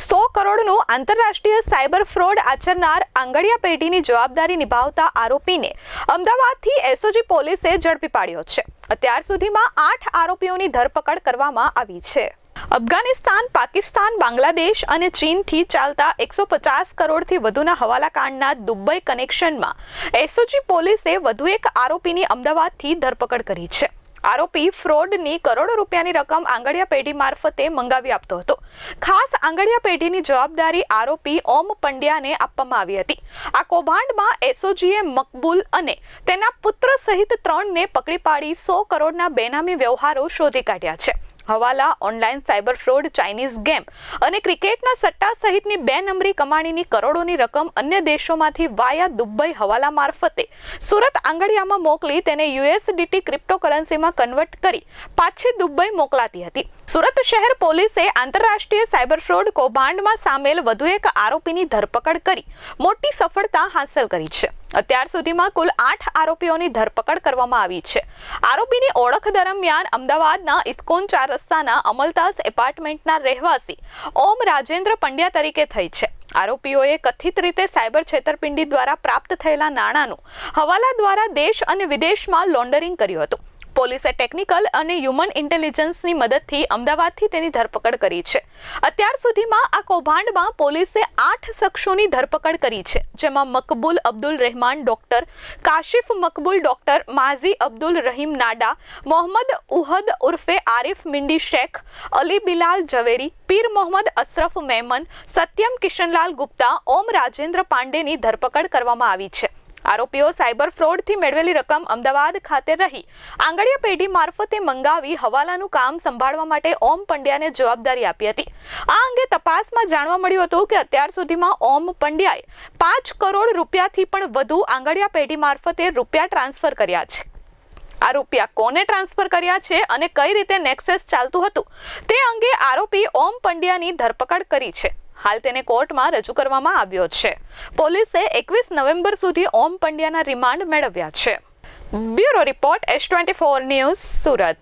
સો કરોડનું આંતરરાષ્ટ્રીય cyber fraud આચરનાર આંગડિયા પેઢીની જવાબદારી નિભાવતા આરોપીને અમદાવાદથી એસઓજી પોલીસે ઝડપી પાડ્યો છે. અત્યાર સુધીમાં આઠ આરોપીઓની ધરપકડ કરવામાં આવી છે. અફઘાનિસ્તાન, પાકિસ્તાન, બાંગ્લાદેશ અને ચીનથી ચાલતા એકસો પચાસ કરોડથી વધુના હવાલાકાંડના દુબઈ કનેક્શનમાં એસઓજી પોલીસે વધુ એક આરોપીની અમદાવાદથી ધરપકડ કરી છે. આરોપી ફ્રોડની કરોડો રૂપિયાની રકમ આંગડિયા પેઢી મારફતે મંગાવી આપતો હતો. ખાસ આંગડિયા પેઢીની જવાબદારી આરોપી ઓમ પંડ્યાને આપવામાં આવી હતી. આ કૌભાંડમાં એસઓજીએ મકબૂલ અને તેના પુત્ર સહિત ત્રણને પકડી પાડી સો કરોડના બેનામી વ્યવહારો શોધી કાઢ્યા છે. હવાલા online cyber fraud Chinese game અને ક્રિકેટના સટ્ટા સહિતની બે નંબરી કમાણીની કરોડોની રકમ અન્ય દેશોમાંથી વાયા દુબઈ હવાલા મારફતે સુરત આંગડિયામાં મોકલી તેને યુએસડીટી ક્રિપ્ટોકરન્સીમાં કન્વર્ટ કરી પાછી દુબઈ મોકલાતી હતી. સુરત શહેર પોલીસે આંતરરાષ્ટ્રીય સાયબર ફ્રોડ કૌભાંડમાં સામેલ વધુ એક આરોપીની ધરપકડ કરી. મોટી સફળતા હાંસલ કરી છે. અત્યાર સુધીમાં કુલ આઠ આરોપીઓની ધરપકડ કરવામાં આવી છે. આરોપીની ઓળખ દરમિયાન અમદાવાદના ઇસ્કોન ચાર રસ્તાના અમલદાસ એપાર્ટમેન્ટના રહેવાસી ઓમ રાજેન્દ્ર પંડ્યા તરીકે થઈ છે. આરોપીઓએ કથિત રીતે સાયબર છેતરપિંડી દ્વારા પ્રાપ્ત થયેલા નાણાંનું હવાલા દ્વારા દેશ અને વિદેશમાં લોન્ડરિંગ કર્યું હતું. પોલીસે ટેકનિકલ અને હ્યુમન ઇન્ટેલિજન્સની મદદથી અમદાવાદથી તેની ધરપકડ કરી છે. અત્યાર સુધીમાં આ કૌભાંડમાં પોલીસે આઠ શખ્સોની ધરપકડ કરી છે, જેમાં મકબૂલ અબ્દુલ રહેમાન ડોક્ટર, કાશિફ મકબૂલ ડોક્ટર, માઝી અબ્દુલ રહીમ નાડા, મોહમ્મદ ઉહદ ઉર્ફે આરિફ મિંડી શેખ, અલી બિલાલ ઝવેરી, પીર મોહમ્મદ અશરફ મેમન, સત્યમ કિશનલાલ ગુપ્તા, ઓમ રાજેન્દ્ર પાંડેની ધરપકડ કરવામાં આવી છે. આરોપીઓ સાયબર ફ્રોડથી મેળવેલી રકમ અમદાવાદ ખાતે રહી. આંગડિયા પેઢી મારફતે મંગાવી હવાલાનું કામ સંભાળવા માટે ઓમ પંડ્યાને જવાબદારી આપી હતી. આ અંગે તપાસમાં જાણવા મળ્યું હતું કે અત્યાર સુધીમાં ઓમ પંડ્યાએ પાંચ કરોડ રૂપિયાથી પણ વધુ આંગળીયા પેઢી મારફતે રૂપિયા ટ્રાન્સફર કર્યા છે. આ રૂપિયા કોને ટ્રાન્સફર કર્યા છે અને કઈ રીતે નેક્સેસ ચાલતું હતું? તે અંગે આરોપી ઓમ પંડ્યાની ધરપકડ કરી છે. હાલ તેને કોર્ટમાં રજૂ કરવામાં આવ્યો છે. પોલીસે એકવીસ નવેમ્બર સુધી ઓમ પંડ્યાના રિમાન્ડ મેળવ્યા છે. Bureau report S twenty four news Surat.